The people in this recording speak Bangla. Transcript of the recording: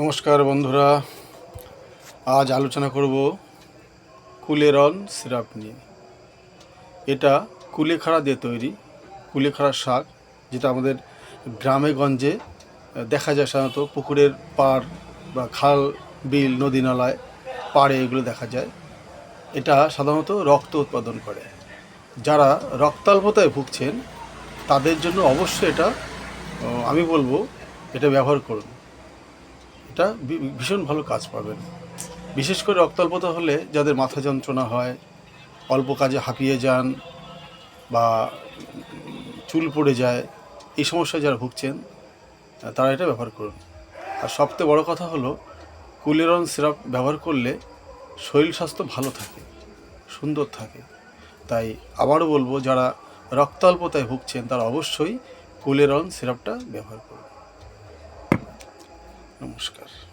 নমস্কার বন্ধুরা, আজ আলোচনা করব কুলেরন সিরাপ নিয়ে। এটা কুলেখাড়া দিয়ে তৈরি, কুলেখাড়া শাক, যেটা আমাদের গ্রামে গঞ্জে দেখা যায় সাধারণত পুকুরের পাড় বা খাল, বিল, নদী নালায়, পাড়ে এগুলো দেখা যায়। এটা সাধারণত রক্ত উৎপাদন করে। যারা রক্তাল্পতায় ভুগছেন, তাদের জন্য অবশ্যই এটা আমি বলব এটা ব্যবহার করুন। এটা ভীষণ ভালো কাজ পাবেন। বিশেষ করে রক্তাল্পতা হলে যাদের মাথা যন্ত্রণা হয়, অল্প কাজে হাঁপিয়ে যান বা চুল পড়ে যায়, এই সমস্যায় যারা ভুগছেন তারা এটা ব্যবহার করুন। আর সবথেকে বড় কথা হলো, কুলেরন সিরাপ ব্যবহার করলে শরীর স্বাস্থ্য ভালো থাকে, সুন্দর থাকে। তাই আবারও বলব, যারা রক্তাল্পতায় ভুগছেন, তারা অবশ্যই কুলেরন সিরাপটা ব্যবহার করুন। নমস্কার